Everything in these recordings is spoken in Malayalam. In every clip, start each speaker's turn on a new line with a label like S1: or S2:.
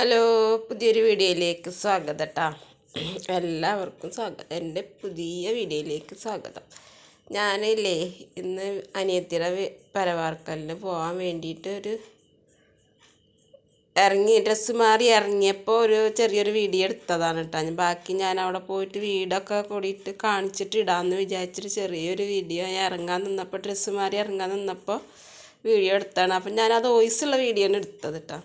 S1: ഹലോ പുതിയൊരു വീഡിയോയിലേക്ക് സ്വാഗതം കേട്ടോ എല്ലാവർക്കും സ്വാഗതം എന്റെ പുതിയ വീഡിയോയിലേക്ക് സ്വാഗതം. ഞാനില്ലേ ഇന്ന് അനിയത്തിയുടെ പരവാർക്കലിന് പോകാൻ വേണ്ടിയിട്ട് ഒരു ഇറങ്ങി ഡ്രസ്സ് മാറി ഇറങ്ങിയപ്പോൾ ഒരു ചെറിയൊരു വീഡിയോ എടുത്തതാണ് കേട്ടോ ഞാൻ ബാക്കി ഞാൻ അവിടെ പോയിട്ട് വീടൊക്കെ കൂടിയിട്ട് കാണിച്ചിട്ട് ഇടാമെന്ന് വിചാരിച്ചിട്ട് ചെറിയൊരു വീഡിയോ ഞാൻ ഇറങ്ങാൻ നിന്നപ്പോൾ ഡ്രസ്സ് മാറി ഇറങ്ങാൻ നിന്നപ്പോൾ വീഡിയോ എടുത്താണ് അപ്പം ഞാനത് വോയിസുള്ള വീഡിയോ ആണ് എടുത്തത് കേട്ടോ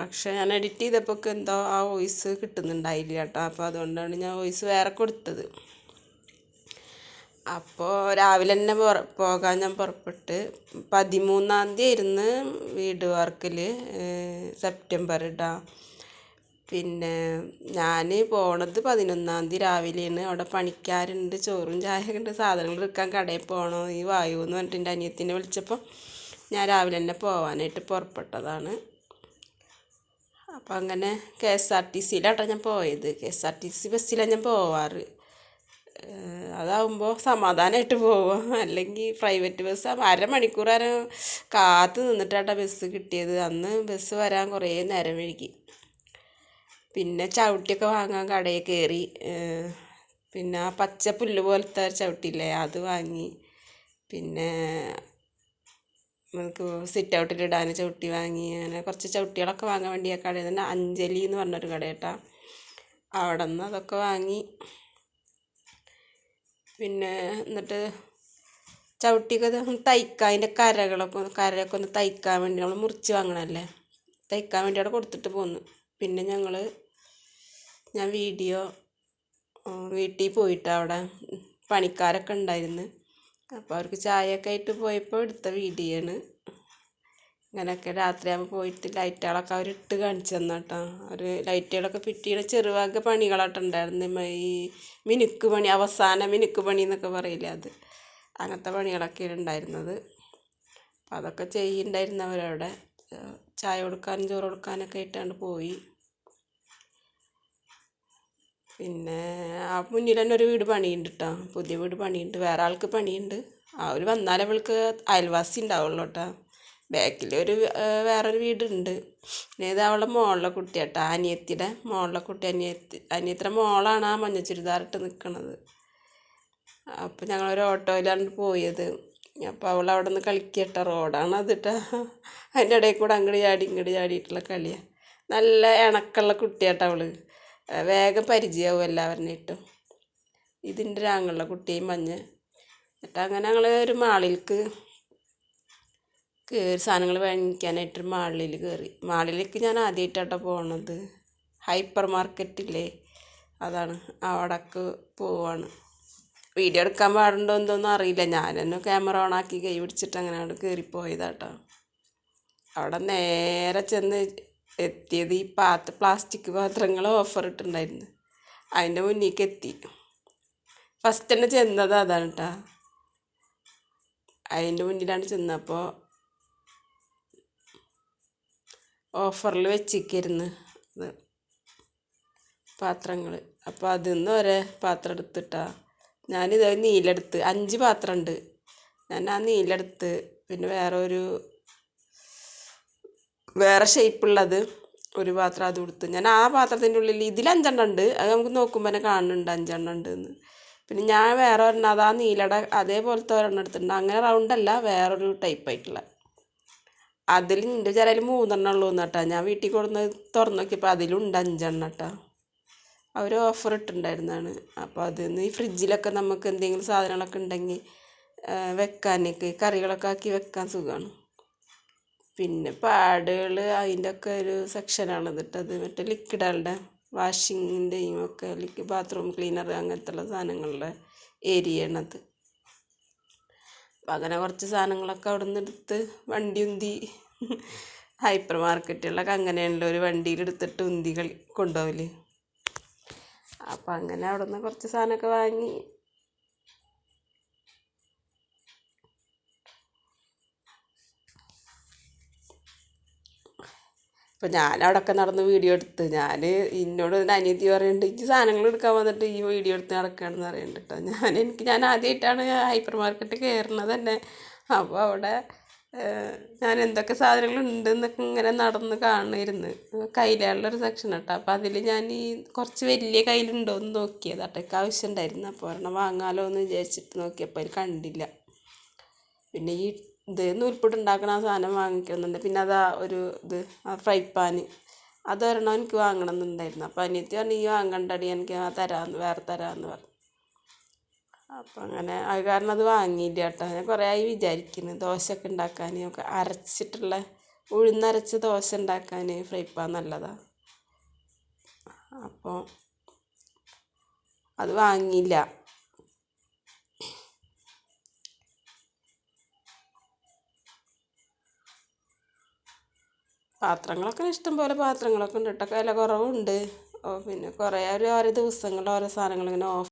S1: പക്ഷേ ഞാൻ എഡിറ്റ് ചെയ്തപ്പോൾ എന്തോ ആ വോയിസ് കിട്ടുന്നുണ്ടായില്ല കേട്ടോ. അപ്പോൾ അതുകൊണ്ടാണ് ഞാൻ വോയിസ് വേറെ കൊടുത്തത്. അപ്പോൾ രാവിലെ തന്നെ പോകാൻ ഞാൻ പുറപ്പെട്ട് പതിമൂന്നാം തീയതി ആയിരുന്നു വീട് വർക്കിൽ സെപ്റ്റംബർ ഇടാ പിന്നെ ഞാൻ പോണത് പതിനൊന്നാം തീയതി രാവിലെയാണ്. അവിടെ പണിക്കാരുണ്ട് ചോറും ചായ ഉണ്ട്. സാധനങ്ങൾ എടുക്കാൻ കടയിൽ പോകണോ ഈ വായു എന്ന് പറഞ്ഞിട്ട് എന്റെ അനിയത്തിനെ വിളിച്ചപ്പോൾ ഞാൻ രാവിലെ തന്നെ പോകാനായിട്ട് പുറപ്പെട്ടതാണ്. അപ്പം അങ്ങനെ കെ എസ് ആർ ടി സിയിലാട്ടോ ഞാൻ പോയത്. K S R T C ബസ്സിലാണ് ഞാൻ പോവാറ്. അതാവുമ്പോൾ സമാധാനമായിട്ട് പോവാം. അല്ലെങ്കിൽ പ്രൈവറ്റ് ബസ് അരമണിക്കൂർ അര കാത്ത് നിന്നിട്ടാട്ടോ ബസ് കിട്ടിയത്. അന്ന് ബസ് വരാൻ കുറേ നേരം വൈകി. പിന്നെ ചവിട്ടിയൊക്കെ വാങ്ങാൻ കടയിൽ കയറി പിന്നെ ആ പച്ച പുല്ല് പോലത്തെ ചവിട്ടിയില്ലേ അത് വാങ്ങി. പിന്നെ നമുക്ക് സിറ്റ് ഔട്ടിലിടാൻ ചവിട്ടി വാങ്ങി അങ്ങനെ കുറച്ച് ചവിട്ടികളൊക്കെ വാങ്ങാൻ വേണ്ടി ആ കടയിൽ തന്നെ അഞ്ജലി എന്ന് പറഞ്ഞൊരു കട കേട്ടോ. അവിടെ നിന്ന് അതൊക്കെ വാങ്ങി. പിന്നെ എന്നിട്ട് ചവിട്ടിയൊക്കെ തയ്ക്കാം അതിന്റെ കരകളൊക്കെ കരയൊക്കെ ഒന്ന് തയ്ക്കാൻ വേണ്ടി നമ്മൾ മുറിച്ച് വാങ്ങണമല്ലേ തയ്ക്കാൻ വേണ്ടി അവിടെ കൊടുത്തിട്ട് പോന്നു. പിന്നെ ഞങ്ങൾ ഞാൻ വീഡിയോ വീട്ടിൽ പോയിട്ട് അവിടെ പണിക്കാരൊക്കെ ഉണ്ടായിരുന്നു. അപ്പോൾ അവർക്ക് ചായയൊക്കെ ആയിട്ട് പോയപ്പോൾ എടുത്ത വീഡിയോ ആണ് അങ്ങനെയൊക്കെ രാത്രിയാകുമ്പോൾ പോയിട്ട് ലൈറ്റുകളൊക്കെ അവർ ഇട്ട് കാണിച്ചു തന്നു കേട്ടോ. അവർ ലൈറ്റുകളൊക്കെ പിറ്റീടെ ചെറുവാക പണികളായിട്ട് ഉണ്ടായിരുന്നു. ഈ മിനുക്ക് പണി അവസാന മിനുക്ക് പണി എന്നൊക്കെ പറയില്ലേ അത്. അങ്ങനത്തെ പണികളൊക്കെ ഉണ്ടായിരുന്നത്. അപ്പോൾ അതൊക്കെ ചെയ്യുന്നുണ്ടായിരുന്നു അവരവിടെ ചായ കൊടുക്കാനും ചോറ് കൊടുക്കാനൊക്കെ ആയിട്ടാണ് പോയി. പിന്നെ ആ മുന്നിൽ തന്നെ ഒരു വീട് പണിയുണ്ട് കേട്ടോ പുതിയ വീട് പണിയുണ്ട്. വേറെ ആൾക്ക് പണിയുണ്ട്. അവർ വന്നാലേ അവൾക്ക് അയൽവാസി ഉണ്ടാവുള്ളൂ കേട്ടോ ബാക്കിൽ ഒരു വേറൊരു വീടുണ്ട്. പിന്നെ ഇത് അവളുടെ മോളുടെ കുട്ടിയാട്ടോ അനിയത്തിയുടെ മോളുടെ കുട്ടി അനിയത്തി അനിയത്തിയുടെ മോളാണ് ആ മഞ്ഞ ചുരിദാറിട്ട് നിൽക്കുന്നത് അപ്പോൾ ഞങ്ങളൊരു ഓട്ടോയിലാണ് പോയത്. അപ്പോൾ അവൾ അവിടെ നിന്ന് കളിക്കട്ട റോഡാണ് അത് കേട്ടോ അതിന്റെ ഇടയിൽ കൂടെ അങ്ങോട്ട് ചാടി ഇങ്ങോട്ട് ചാടിയിട്ടുള്ള കളിയാണ് നല്ല ഇണക്കമുള്ള കുട്ടിയാട്ടോ അവൾ വേഗം പരിചയമാവും എല്ലാവരുമായിട്ടും ഇതിന്റെ രാങ്ങളുള്ള കുട്ടിയും മഞ്ഞ്. എന്നിട്ട് അങ്ങനെ ഞങ്ങൾ ഒരു മാളിലേക്ക് കയറി സാധനങ്ങൾ വാങ്ങിക്കാനായിട്ട് മാളിൽ കയറി. മാളിലേക്ക് ഞാൻ ആദ്യമായിട്ടാട്ടോ പോണത്. ഹൈപ്പർ മാർക്കറ്റില്ലേ? അതാണ്. അവിടേക്ക് പോവാണ്. വീഡിയോ എടുക്കാൻ പാടുണ്ടോ എന്തോന്നും അറിയില്ല. ഞാൻ തന്നെ ക്യാമറ ഓണാക്കി കൈ പിടിച്ചിട്ട് അങ്ങനെ അവിടെ കയറിപ്പോയതാട്ടോ. അവിടെ നേരെ ചെന്ന് എത്തിയത് ഈ പാത്ര പ്ലാസ്റ്റിക് പാത്രങ്ങൾ ഓഫർ ഇട്ടുണ്ടായിരുന്നു. അതിന്റെ മുന്നിലേക്ക് എത്തി. ഫസ്റ്റ് തന്നെ ചെന്നത് അതാണ് കേട്ടോ അതിന്റെ മുന്നിലാണ് ചെന്നപ്പോൾ ഓഫറിൽ വെച്ചിരിക്കുന്നു അത് പാത്രങ്ങൾ അപ്പോൾ അതിൽ നിന്ന് ഒരേ പാത്രം എടുത്തിട്ടാ ഞാനിത് നീലെടുത്ത്. അഞ്ച് പാത്രം ഉണ്ട് ഞാൻ ആ നീലെടുത്ത്. പിന്നെ വേറെ ഒരു വേറെ ഷേപ്പുള്ളത് ഒരു പാത്രം അത് കൊടുത്ത്. ഞാൻ ആ പാത്രത്തിന്റെ ഉള്ളിൽ ഇതിൽ അഞ്ചെണ്ണം ഉണ്ട്. അത് നമുക്ക് നോക്കുമ്പോൾ തന്നെ കാണുന്നുണ്ട് അഞ്ചെണ്ണം ഉണ്ട് എന്ന്. പിന്നെ ഞാൻ വേറെ ഒരെണ്ണം അത് ആ നീലയുടെ അതേപോലത്തെ ഒരെണ്ണം എടുത്തിട്ടുണ്ട്. അങ്ങനെ റൗണ്ട് അല്ല വേറൊരു ടൈപ്പ് ആയിട്ടുള്ള. അതിൽ എന്റെ ചിലയിൽ മൂന്നെണ്ണം ഉള്ളൂ കേട്ടോ. ഞാൻ വീട്ടിൽ കൊടുന്ന് തുറന്ന് നോക്കിയപ്പോൾ അതിലുണ്ട് അഞ്ചെണ്ണം കേട്ടോ. അവർ ഓഫർ ഇട്ടുണ്ടായിരുന്നാണ് അപ്പോൾ അതിൽ ഈ ഫ്രിഡ്ജിലൊക്കെ നമുക്ക് എന്തെങ്കിലും സാധനങ്ങളൊക്കെ ഉണ്ടെങ്കിൽ വെക്കാനൊക്കെ കറികളൊക്കെ ആക്കി വെക്കാൻ സുഖമാണ് പിന്നെ പാഡുകൾ അതിന്റെ ഒക്കെ ഒരു സെക്ഷനാണ് ഇതിട്ടത് മറ്റേ ലിക്വിഡുകളുടെ വാഷിങ്ങിന്റെയും ഒക്കെ ബാത്റൂം ക്ലീനർ അങ്ങനത്തെ ഉള്ള സാധനങ്ങളുടെ ഏരിയയാണത് അപ്പം അങ്ങനെ കുറച്ച് സാധനങ്ങളൊക്കെ അവിടെ നിന്ന് എടുത്ത് വണ്ടി ഉന്തി ഹൈപ്പർ മാർക്കറ്റുകളിലൊക്കെ അങ്ങനെയാണല്ലോ ഒരു വണ്ടിയിൽ എടുത്തിട്ട് ഉന്തി കളി കൊണ്ടുപോകൽ അപ്പം അങ്ങനെ അവിടെ നിന്ന് കുറച്ച് സാധനമൊക്കെ വാങ്ങി അപ്പം ഞാൻ അവിടെയൊക്കെ നടന്ന് വീഡിയോ എടുത്ത്. ഞാൻ എന്നോട് എന്റെ അനിയത്തി പറയുന്നുണ്ട് ഈ സാധനങ്ങൾ എടുക്കാൻ വന്നിട്ട് ഈ വീഡിയോ എടുത്ത് നടക്കുകയാണെന്ന് പറയുന്നുണ്ട് കേട്ടോ ഞാൻ എനിക്ക് ഞാൻ ആദ്യമായിട്ടാണ് ഹൈപ്പർ മാർക്കറ്റ് കയറുന്നത് തന്നെ. അപ്പോൾ അവിടെ ഞാൻ എന്തൊക്കെ സാധനങ്ങൾ ഉണ്ടെന്നൊക്കെ ഇങ്ങനെ നടന്ന് കാണുമായിരുന്നു കയ്യിലുള്ളൊരു സെക്ഷൻ കേട്ടോ അപ്പോൾ അതിൽ ഞാൻ ഈ കുറച്ച് വലിയ കയ്യിലുണ്ടോ എന്ന് നോക്കിയത് അട്ടയ്ക്ക് ആവശ്യം ഉണ്ടായിരുന്നു. അപ്പോൾ ഒരെണ്ണം വാങ്ങാമല്ലോ എന്ന് വിചാരിച്ചിട്ട് നോക്കിയപ്പോൾ അതിൽ കണ്ടില്ല. പിന്നെ ഈ ഇത് നൂൽപ്പുട്ട് ഉണ്ടാക്കണ ആ സാധനം വാങ്ങിക്കുന്നുണ്ട്. പിന്നെ അതാ ഒരു ഇത് ആ ഫ്രൈ പാൻ അതൊരെണ്ണം എനിക്ക് വാങ്ങണം എന്നുണ്ടായിരുന്നു അപ്പോൾ അനിയത്തി പറഞ്ഞു നീ വാങ്ങണ്ടടി എനിക്ക് ആ തരാമെന്ന് വേറെ തരാമെന്ന് പറഞ്ഞു. അപ്പം അങ്ങനെ അത് കാരണം അത് വാങ്ങിയില്ല കേട്ടോ. ഞാൻ കുറേ ആയി വിചാരിക്കുന്നു ദോശയൊക്കെ ഉണ്ടാക്കാൻ ഒക്കെ അരച്ചിട്ടുള്ള ഉഴുന്നരച്ച ദോശ ഉണ്ടാക്കാൻ ഫ്രൈ പാൻ നല്ലതാണ് അപ്പോൾ അത് വാങ്ങിയില്ല. പാത്രങ്ങളൊക്കെ ഇഷ്ടം പോലെ പാത്രങ്ങളൊക്കെ ഉണ്ട്. കേട്ടോ വില കുറവുണ്ട്. പിന്നെ കുറേ ഒരു ഓരോ ദിവസങ്ങളിൽ ഓരോ സാധനങ്ങൾ ഇങ്ങനെ ഓഫ്